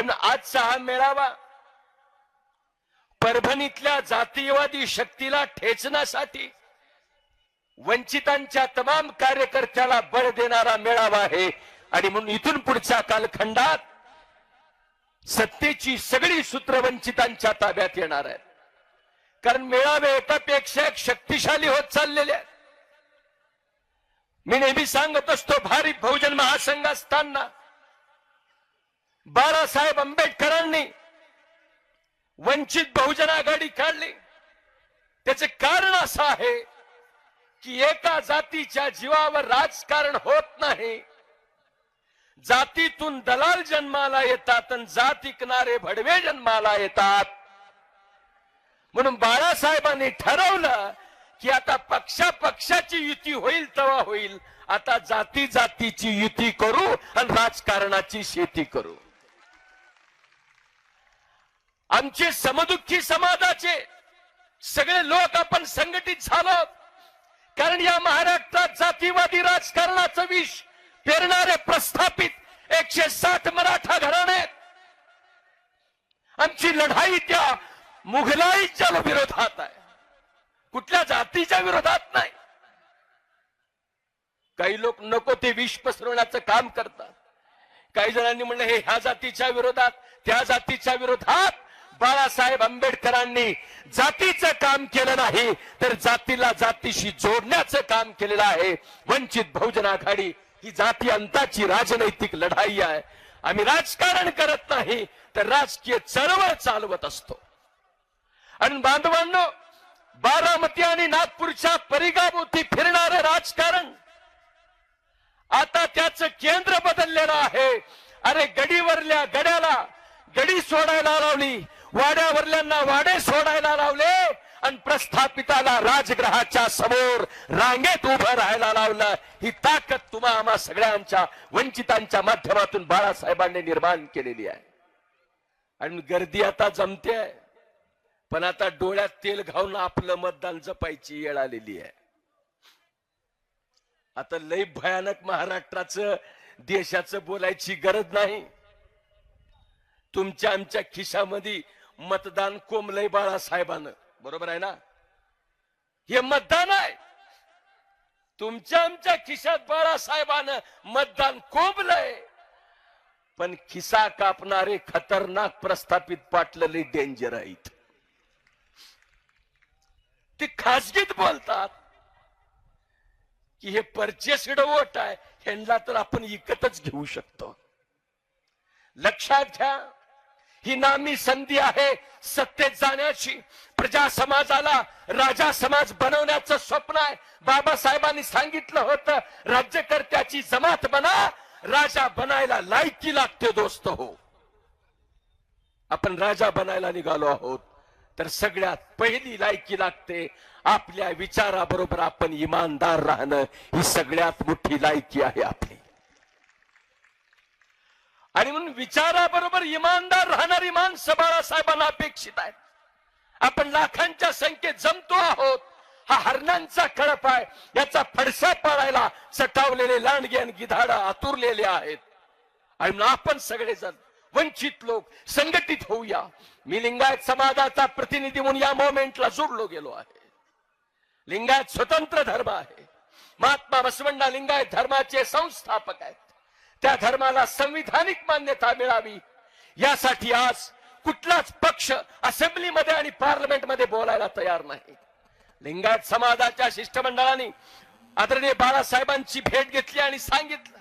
आणि आजचा हा मेळावा. परभणीतल्या जातीयवादी शक्तीला ठेचण्यासाठी वंचितांच्या तमाम कार्यकर्त्याला बळ देणारा मेळावा आहे. आणि म्हणून इथून पुढच्या कालखंडात सत्तेची सगळी सूत्र वंचितांच्या ताब्यात येणार आहेत. कारण मेळावे एकापेक्षा एक शक्तिशाली होत चाललेले आहेत. मी नेहमी सांगत असतो भारी बहुजन महासंघ असताना बाळासाहेब आंबेडकरांनी वंचित बहुजन आघाडी काढली. त्याचे कारण असं आहे की एका जातीच्या जीवावर राजकारण होत नाही. जातीतून दलाल जन्माला येतात आणि जात इकणारे भडवे जन्माला येतात. म्हणून बाळासाहेबांनी ठरवलं की आता पक्षा पक्षाची युती होईल तेव्हा होईल. आता जाती जातीची युती करू आणि राजकारणाची शेती करू. आमचे समदुःखी समाजाचे सगळे लोक आपण संघटित झालो. कारण या महाराष्ट्रात जातीवादी राजकारणाचं विष पेरणारे प्रस्थापित एकशे साठ मराठा घराणे आमची लढाई त्या मुघलाईच्या विरोधात आहे. कुठल्या जातीच्या विरोधात नाही. काही लोक नको ते विष पसरवण्याचं काम करतात. काही जणांनी म्हणलं हे ह्या जातीच्या विरोधात त्या जातीच्या विरोधात बाळासाहेब आंबेडकरांनी जातीचं काम केलं नाही तर जातीला जातीशी जोडण्याचं काम केलेलं आहे. वंचित बहुजन आघाडी ही जाती अंताची राजनैतिक लढाई आहे. आम्ही राजकारण करत नाही तर राजकीय चळवळ चालवत असतो. आणि बांधवांनो बारामती आणि नागपूरच्या परिगाभोवती फिरणार राजकारण आता त्याचं केंद्र बदललेलं आहे. अरे गडीवरल्या गड्याला गडी सोडायला लावली वाड्यावरल्यांना वाडे सोडायला लावले आणि प्रस्थापिताला राजग्रहाच्या समोर रांगेत उभं राहायला लावलं. ही ताकद तुम्हा आम्हा सगळ्यांच्या वंचितांच्या माध्यमातून बाळासाहेबांनी निर्माण केलेली आहे. आणि गर्दी आता जमते पण आता डोळ्यात तेल घालून आपलं मतदान जपायची वेळ आलेली आहे. आता लय भयानक महाराष्ट्राचं देशाचं बोलायची गरज नाही. तुमच्या आमच्या खिशामध्ये मतदान कोंबलंय बाळासाहेबानं. बरोबर आहे ना? हे मतदान आहे. तुमच्या आमच्या खिशात बाळासाहेबानं मतदान कोंबलंय पण खिसा कापणारे खतरनाक प्रस्थापित पाटलेले डेंजर आहेत. ते खासगीत बोलतात की हे परचेस्ड वोट आहे ह्यांना तर आपण विकतच घेऊ शकतो. लक्षात घ्या. ही नामी संधी आहे सत्तेत जाण्याची. प्रजा समाजाला राजा समाज बनवण्याचं स्वप्न आहे. बाबासाहेबांनी सांगितलं होतं राज्यकर्त्याची जमात बना राजा बनायला लायकी लागते दोस्त हो. आपण राजा बनायला निघालो आहोत तर सगळ्यात पहिली लायकी लागते. आपल्या विचाराबरोबर आपण इमानदार राहणं ही सगळ्यात मोठी लायकी आहे आपली. आणि म्हणून विचाराबरोबर इमानदार राहणारी माणसं बाळासाहेबांना अपेक्षित आहे. आपण लाखांच्या संख्येत जमतो आहोत. हा हरणांचा कळप आहे. याचा फडसा पाडायला चटावलेले लांडगे आणि गिधाडा आतुरलेले आहेत. आणि आपण सगळेजण वंचित लोक संघटित होऊया. मी लिंगायत समाजाचा प्रतिनिधी म्हणून या मोमेंटला जोडलो गेलो आहे. लिंगायत स्वतंत्र धर्म आहे. महात्मा बसवण्णा लिंगायत धर्माचे संस्थापक आहेत. त्या धर्माला संविधानिक मान्यता मिळावी. यासाठी आज कुठलाच पक्ष असेंब्लीमध्ये आणि पार्लमेंटमध्ये बोलायला तयार नाही. लिंगायत समाजाच्या शिष्टमंडळाने आदरणीय बाळासाहेबांची भेट घेतली आणि सांगितलं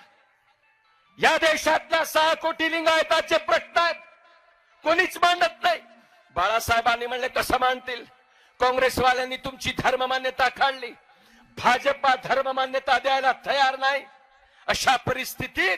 या देशातल्या सहा कोटी लिंगायताचे प्रश्न आहेत. कोणीच मांडत नाही. बाळासाहेबांनी म्हणले कसं मांडतील? काँग्रेसवाल्यांनी तुमची धर्म मान्यता काढली. भाजपा धर्म मान्यता द्यायला तयार नाही. अशा परिस्थितीत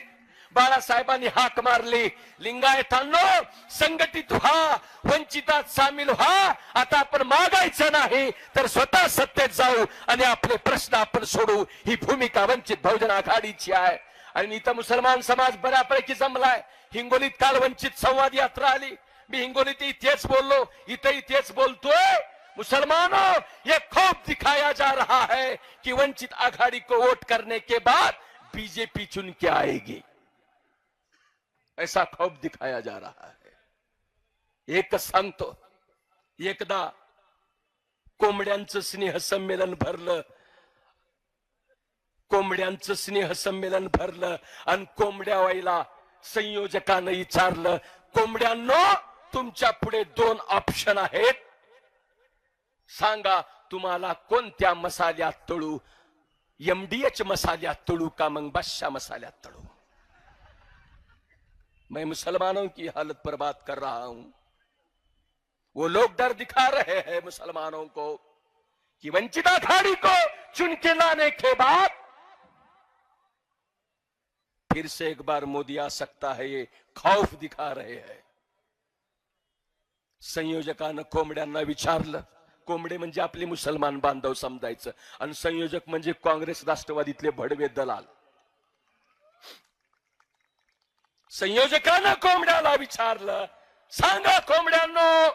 बाळासाहेबांनी हाक मारली. लिंगायतांनो संघटित व्हा वंचितात सामील व्हा. आता आपण मागायचं नाही तर स्वतः सत्तेत जाऊ आणि आपले प्रश्न आपण सोडू. ही भूमिका वंचित बहुजन आघाडीची आहे. आणि इथं मुसलमान समाज बऱ्यापैकी जमलाय. हिंगोलीत काल वंचित संवाद यात्रा आली. मी हिंगोलीत इथेच बोललो. इथेही तेच बोलतोय. मुसलमानों ये खौफ दिखाया जा रहा है कि वंचित आघाड़ी को वोट करने के बाद बीजेपी चुन के आएगी. ऐसा खौफ दिखाया जा रहा है। एक सांगतो एकदा कोंबड्यांचं स्नेह संमेलन भरलं कोंबड्यांचं स्नेह संमेलन भरलं आणि कोंबड्या वाईला संयोजकानं विचारलं कोंबड्यांनो तुमच्यापुढे दोन ऑप्शन आहेत. सांगा तुम्हाला कोणत्या मसाल्यात तळू? एमडीएच मसाल्यात तळू का मग बादशा मसाल्यात तळू? मैं मुसलमानों की हालत पर कर रहा हूं। वो लोग डर दिखा रहे हैं मुसलमानों को कि वंचित अखाड़ी को चुन के लाने के बाद फिर से एक बार मोदी आ सकता है ये खौफ दिखा रहे हैं। संयोजकानं कोंबड्यांना विचारलं कोंबडे म्हणजे आपले मुसलमान बांधव समजायचं आणि संयोजक म्हणजे काँग्रेस राष्ट्रवादीतले भडवे दलाल. संयोजकानं कोंबड्याला विचारलं. सांगा कोंबड्यांनो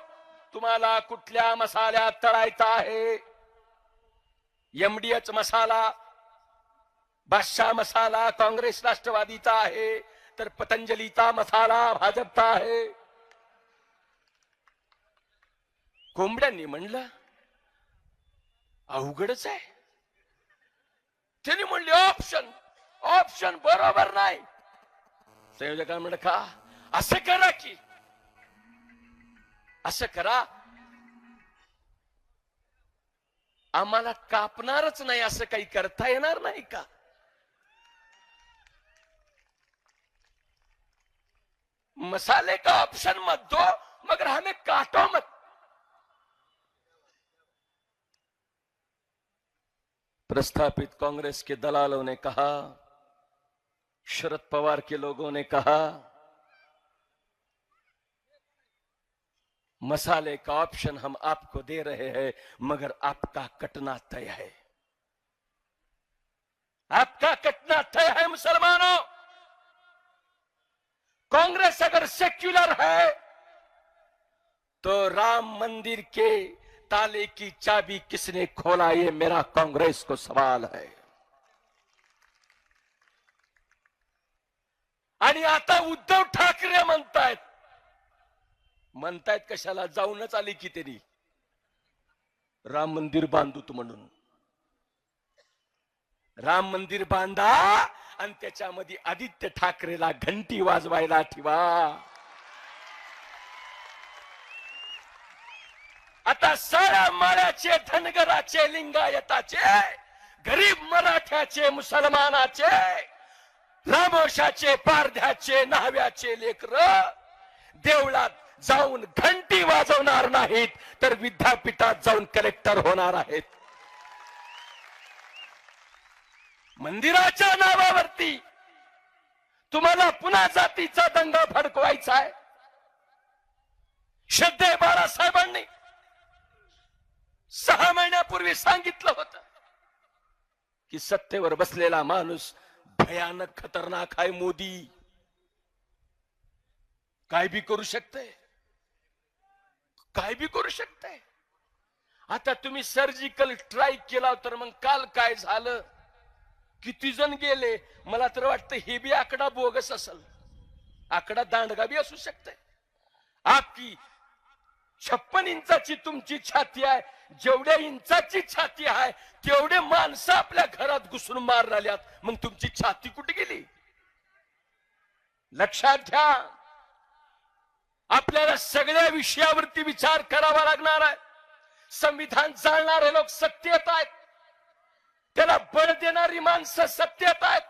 तुम्हाला कुठल्या मसाल्यात तळायचा आहे? एमडीएच मसाला बादशाह मसाला काँग्रेस राष्ट्रवादीचा आहे तर पतंजलीचा मसाला भाजपचा आहे. कोंबड्यांनी म्हणलं अवघडच आहे. त्यांनी म्हणले ऑप्शन ऑप्शन बरोबर नाही. संयोजकांना म्हणलं का असं करा की असं करा। आम्हाला कापणारच नाही असं काही करता येणार नाही का? मसाले का ऑप्शन मत दो मगर हमें काटो मत। प्रस्थापित कांग्रेस के दलालों ने कहा शरद पवार के लोगों ने कहा, मसाले का ऑप्शन हम आपको दे रहे हैं, मगर आपका कटना तय है। आपका कटना तय है, मुसलमानों! कांग्रेस अगर सेक्युलर है तो राम मंदिर के ताले की चाबी किसने खोला, ये मेरा कांग्रेस को सवाल है। आणि आता उद्धव ठाकरे म्हणतायत. म्हणतायत कशाला? जाऊनच आले की त्यांनी. राम मंदिर बांधूत म्हणून. राम मंदिर बांधा आणि त्याच्यामध्ये आदित्य ठाकरेला घंटी वाजवायला ठेवा. आता साऱ्या माळ्याचे धनगराचे लिंगायताचे गरीब मराठ्याचे मुसलमानाचे रामोशाचे पारध्याचे न्हाव्याचे लेकर देवळात जाऊन घंटी वाजवणार नाहीत तर विद्यापीठात जाऊन कलेक्टर होणार आहेत. मंदिराच्या नावावरती तुम्हाला पुन्हा जातीचा दंगा भडकवायचा आहे. श्रद्धे बाळासाहेबांनी सहा महिन्यापूर्वी सांगितलं होतं की सत्तेवर बसलेला माणूस भयानक खतरनाक आहे मोदी. काय बी करू शकते? काय बी करू शकते? आता तुम्ही सर्जिकल स्ट्राईक केला तर मग काल काय झालं? किती जण गेले? मला तर वाटतं हे बी आकडा बोगस असल. आकडा दांडगा बी असू शकते. आपकी छप्पन इंचाची तुमची छाती आहे. जेवढ्या इंचाची छाती आहे तेवढे माणसं आपल्या घरात घुसून मार आल्यात मग तुमची छाती कुठे गेली? लक्षात घ्या आपल्याला सगळ्या विषयावरती विचार करावा लागणार आहे. संविधान जाणणारे लोक सत्तेत आहेत. त्याला बळ देणारी माणसं सत्तेत आहेत.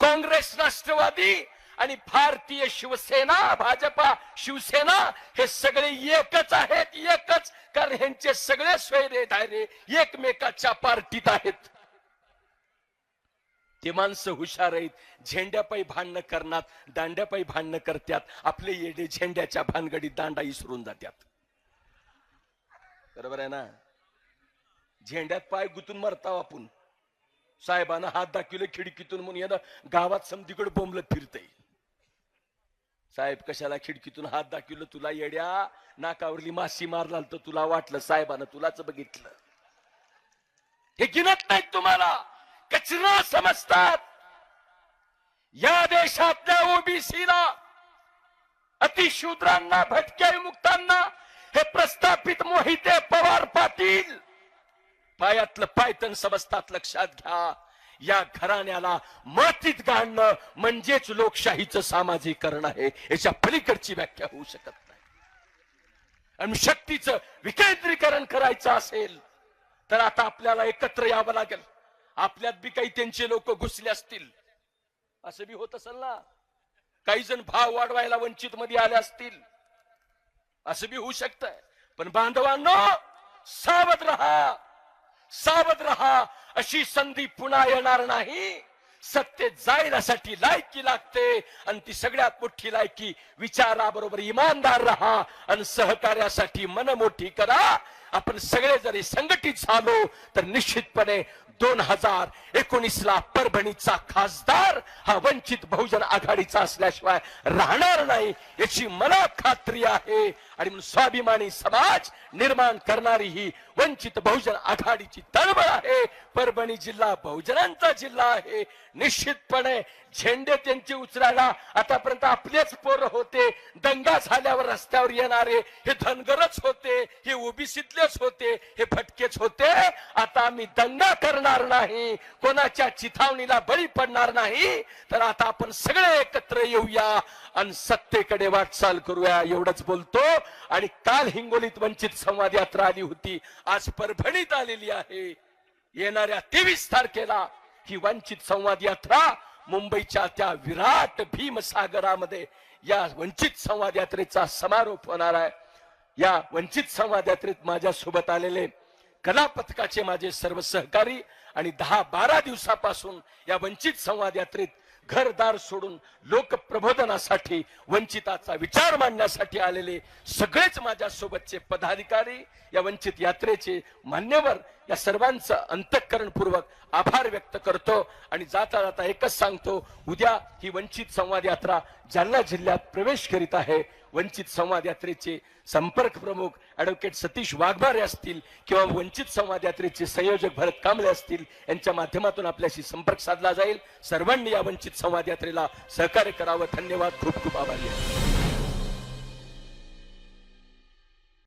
काँग्रेस राष्ट्रवादी आणि भारतीय शिवसेना भाजपा शिवसेना हे सगळे एकच आहेत एकच. कारण ह्यांचे सगळे स्वैरे धायरे एकमेकाच्या पार्टीत आहेत. ते माणसं हुशार आहेत. झेंड्यापायी भांडणं करणार दांड्यापायी भांडणं करतात. आपले येडे झेंड्याच्या भानगडीत दांडा इसरून जातात. बरोबर आहे ना? झेंड्यात पाय गुतून मरताव आपण. साहेबांना हात दाखविले खिडकीतून म्हणून यानं गावात समधीकडे बोंबलत फिरतय. साहेब कशाला खिडकीतून हात दाखवलं? तुला येड्या नाकावरली माशी मारला तर तुला वाटलं साहेबानं तुलाच बघितलं. हे गिनत नाहीत तुम्हाला. कचरा समजतात. या देशातल्या ओबीसीला अतिशूद्रांना भटक्या मुक्तांना हे प्रस्थापित मोहिते पवार पाटील. पायातलं पायतन समजतात लक्षात घ्या. या घराण्याला मातीत गाडणं म्हणजेच लोकशाहीचं सामाजिकरण आहे. याच्या पलीकडची व्याख्या होऊ शकत नाही. आणि शक्तीचं विकेंद्रीकरण करायचं असेल तर आता आपल्याला एकत्र यावं लागेल. आपल्यात बी काही त्यांचे लोक घुसले असतील. असं बी होत असेल ना. काही जण भाव वाढवायला वंचित मध्ये आले असतील. असं बी होऊ शकतंय. पण बांधवांनो सावध रहा. सावध रहा. अशी संधी पुन्हा येणार नाही. सत्तेत जायण्यासाठी लायकी लागते आणि ती सगळ्यात मोठी लायकी विचाराबरोबर इमानदार राहा आणि सहकार्यासाठी मन मोठी करा. आपण सगळे जरी संघटित झालो तर निश्चितपणे दोन हजार एकोणीस ला परभणीचा खासदार हा वंचित बहुजन आघाडीचा असल्याशिवाय राहणार नाही याची मला खात्री आहे. आणि म्हणून स्वाभिमानी समाज निर्माण करणारी ही वंचित बहुजन आघाडीची तळमळ आहे. परभणी जिल्हा बहुजनांचा जिल्हा आहे. निश्चितपणे झेंडे त्यांचे उचलायला आतापर्यंत आपलेच पोर होते. दंगा झाल्यावर रस्त्यावर येणारे हे धनगरच होते. हे ओबीसीतलेच होते. हे फटकेच होते. आता आम्ही दंगा करणार नाही. कोणाच्या चिथावणीला बळी पडणार नाही. तर आता आपण सगळे एकत्र येऊया आणि सत्तेकडे वाटचाल करूया. एवढंच बोलतो. आणि काल हिंगोलीत वंचित संवाद यात्रा आली होती. आज परभणीत आलेली आहे. येणाऱ्या तेवीस तारखेला ही वंचित संवाद यात्रा मुंबईच्या त्या विराट भीमसागरामध्ये या वंचित संवाद यात्रेचा समारोप होणार आहे. या वंचित संवाद यात्रेत माझ्यासोबत आलेले कला पथकाचे माझे सर्व सहकारी आणि दहा बारा दिवसापासून या वंचित संवाद यात्रेत घरदार सोडून लोकप्रबोधनासाठी वंचिताचा विचार मांडण्यासाठी आलेले सगळेच माझ्या सोबतचे पदाधिकारी या वंचित यात्रेचे मान्यवर या सर्वांचं अंतःकरणपूर्वक आभार व्यक्त करतो आणि जाता जाता एकच सांगतो उद्या ही वंचित संवाद यात्रा जालना जिल्ह्यात प्रवेश करीत आहे. वंचित संवाद यात्रेचे संपर्क प्रमुख ॲडव्होकेट सतीश वाघमारे असतील किंवा वंचित संवाद यात्रेचे संयोजक भरत कांबळे असतील यांच्या माध्यमातून आपल्याशी संपर्क साधला जाईल. सर्वांनी या वंचित संवाद यात्रेला सहकार्य करावं. धन्यवाद. खूप खूप आभारी आहे.